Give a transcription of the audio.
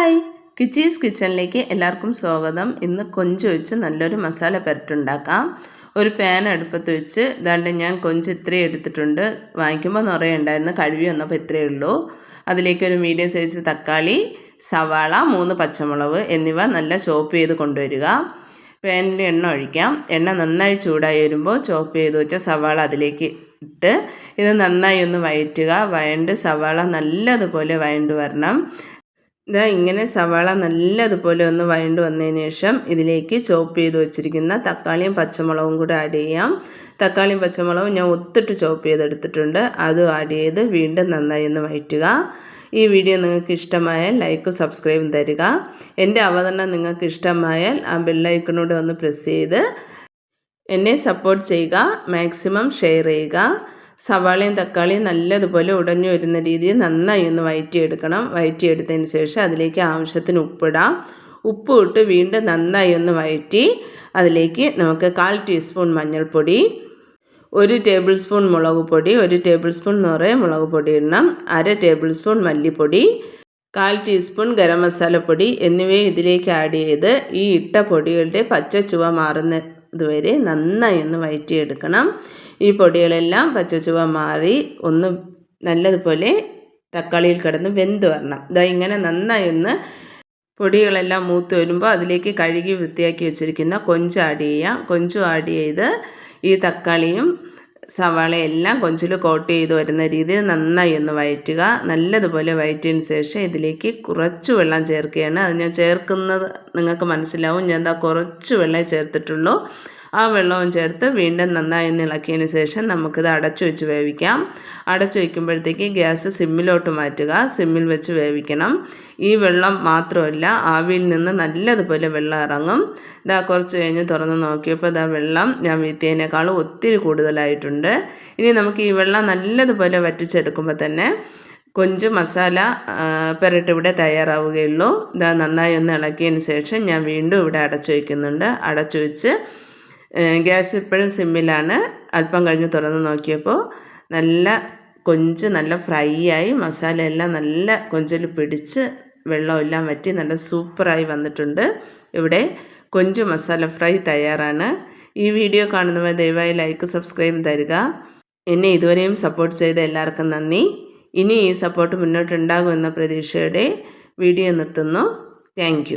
Hi. കിച്ചീസ് കിച്ചണിലേക്ക് എല്ലാവർക്കും സ്വാഗതം. ഇന്ന് കൊഞ്ച് വെച്ച് നല്ലൊരു മസാല പുരട്ടുണ്ടാക്കാം. ഒരു പാൻ അടുപ്പത്ത് വെച്ച് ഇതാണ്ട് ഞാൻ കൊഞ്ച് ഇത്രയും എടുത്തിട്ടുണ്ട്. വാങ്ങിക്കുമ്പോൾ നിറയുണ്ടായിരുന്നു കഴുകി വന്നപ്പോൾ ഇത്രയേ ഉള്ളൂ. അതിലേക്ക് ഒരു മീഡിയം സൈസ് തക്കാളി സവാള മൂന്ന് പച്ചമുളക് എന്നിവ നല്ല ചോപ്പ് ചെയ്ത് കൊണ്ടുവരിക. പാനിൽ എണ്ണ ഒഴിക്കാം. എണ്ണ നന്നായി ചൂടായി വരുമ്പോൾ ചോപ്പ് ചെയ്ത് വെച്ച സവാള അതിലേക്ക് ഇട്ട് ഇത് നന്നായി ഒന്ന് വയറ്റുക. വയണ്ട് സവാള നല്ലതുപോലെ വയണ്ട് വരണം. ഇതാ ഇങ്ങനെ സവാള നല്ലതുപോലെ ഒന്ന് വഴണ്ട് വന്നതിന് ശേഷം ഇതിലേക്ക് ചോപ്പ് ചെയ്ത് വെച്ചിരിക്കുന്ന തക്കാളിയും പച്ചമുളകും കൂടെ ആഡ് ചെയ്യാം. തക്കാളിയും പച്ചമുളകും ഞാൻ ഒത്തിട്ട് ചോപ്പ് ചെയ്തെടുത്തിട്ടുണ്ട്. അതും ആഡ് ചെയ്ത് വീണ്ടും നന്നായി ഒന്ന് വഴറ്റുക. ഈ വീഡിയോ നിങ്ങൾക്ക് ഇഷ്ടമായാൽ ലൈക്കും സബ്സ്ക്രൈബും തരിക. എന്റെ അവതരണം നിങ്ങൾക്ക് ഇഷ്ടമായാൽ ആ ബെല്ലൈക്കണൂടെ ഒന്ന് പ്രസ് ചെയ്ത് എന്നെ സപ്പോർട്ട് ചെയ്യുക. മാക്സിമം ഷെയർ ചെയ്യുക. സവാളയും തക്കാളിയും നല്ലതുപോലെ ഉടഞ്ഞു വരുന്ന രീതിയിൽ നന്നായി ഒന്ന് വയറ്റിയെടുക്കണം. വയറ്റിയെടുത്തതിന് ശേഷം അതിലേക്ക് ആവശ്യത്തിന് ഉപ്പിടാം. ഉപ്പ് ഇട്ട് വീണ്ടും നന്നായി ഒന്ന് വയറ്റി അതിലേക്ക് നമുക്ക് കാൽ ടീസ്പൂൺ മഞ്ഞൾപ്പൊടി ഒരു ടേബിൾ സ്പൂൺ മുളക് പൊടി ഒരു ടേബിൾ സ്പൂൺ നിറയെ മുളക് പൊടി ഇടണം അര ടേബിൾ സ്പൂൺ മല്ലിപ്പൊടി കാൽ ടീസ്പൂൺ ഗരം മസാലപ്പൊടി എന്നിവയും ഇതിലേക്ക് ആഡ് ചെയ്ത് ഈ ഇട്ട പൊടികളുടെ പച്ച ചുവ മാറുന്നതുവരെ നന്നായി ഒന്ന് വയറ്റിയെടുക്കണം. ഈ പൊടികളെല്ലാം പച്ചച്ചുവ മാറി ഒന്ന് നല്ലതുപോലെ തക്കാളിയിൽ കിടന്ന് വെന്ത് വരണം. ഇതാ ഇങ്ങനെ നന്നായി ഒന്ന് പൊടികളെല്ലാം മൂത്ത് വരുമ്പോൾ അതിലേക്ക് കഴുകി വൃത്തിയാക്കി വെച്ചിരിക്കുന്ന കൊഞ്ച് ആഡ് ചെയ്യാം. കൊഞ്ചും ആഡ് ചെയ്ത് ഈ തക്കാളിയും സവാളയെല്ലാം കൊഞ്ചിൽ കോട്ട് ചെയ്ത് വരുന്ന രീതിയിൽ നന്നായി ഒന്ന് വയറ്റുക നല്ലതുപോലെ വയറ്റിയതിന് ശേഷം ഇതിലേക്ക് കുറച്ച് വെള്ളം ചേർക്കുകയാണ്. അത് ഞാൻ ചേർക്കുന്നത് നിങ്ങൾക്ക് മനസ്സിലാവും. ഞാൻ എന്താ കുറച്ച് വെള്ളമേ ചേർത്തിട്ടുള്ളൂ. ആ വെള്ളവും ചേർത്ത് വീണ്ടും നന്നായി ഒന്ന് ഇളക്കിയതിന് ശേഷം നമുക്കിത് അടച്ചു വെച്ച് വേവിക്കാം. അടച്ചു വയ്ക്കുമ്പോഴത്തേക്ക് ഗ്യാസ് സിമ്മിലോട്ട് മാറ്റുക. സിമ്മിൽ വെച്ച് വേവിക്കണം. ഈ വെള്ളം മാത്രമല്ല ആവിയിൽ നിന്ന് നല്ലതുപോലെ വെള്ളം ഇറങ്ങും. ഇതാ കുറച്ച് കഴിഞ്ഞ് തുറന്ന് നോക്കിയപ്പോൾ ഇതാ വെള്ളം ഞാൻ വീത്തിയതിനേക്കാളും ഒത്തിരി കൂടുതലായിട്ടുണ്ട്. ഇനി നമുക്ക് ഈ വെള്ളം നല്ലതുപോലെ വറ്റിച്ചെടുക്കുമ്പോൾ തന്നെ കൊഞ്ച് മസാല പെരട്ട് ഇവിടെ തയ്യാറാവുകയുള്ളൂ. ഇതാ നന്നായി ഒന്ന് ഇളക്കിയതിന് ശേഷം ഞാൻ വീണ്ടും ഇവിടെ അടച്ചു വയ്ക്കുന്നുണ്ട് അടച്ചു വെച്ച് ഗ്യാസ് ഇപ്പോഴും സിമ്മിലാണ്. അല്പം കഴിഞ്ഞ് തുറന്ന് നോക്കിയപ്പോൾ നല്ല കൊഞ്ച് നല്ല ഫ്രൈ ആയി മസാല എല്ലാം നല്ല കൊഞ്ചിൽ പിടിച്ച് വെള്ളമെല്ലാം വറ്റി നല്ല സൂപ്പറായി വന്നിട്ടുണ്ട്. ഇവിടെ കൊഞ്ച് മസാല ഫ്രൈ തയ്യാറാണ്. ഈ വീഡിയോ കാണുന്നവർ ദയവായി ലൈക്ക് സബ്സ്ക്രൈബ് തരിക. എന്നെ ഇതുവരെയും സപ്പോർട്ട് ചെയ്ത എല്ലാവർക്കും നന്ദി. ഇനി ഈ സപ്പോർട്ട് മുന്നോട്ടുണ്ടാകുമെന്ന പ്രതീക്ഷയുടെ വീഡിയോ നിർത്തുന്നു. താങ്ക്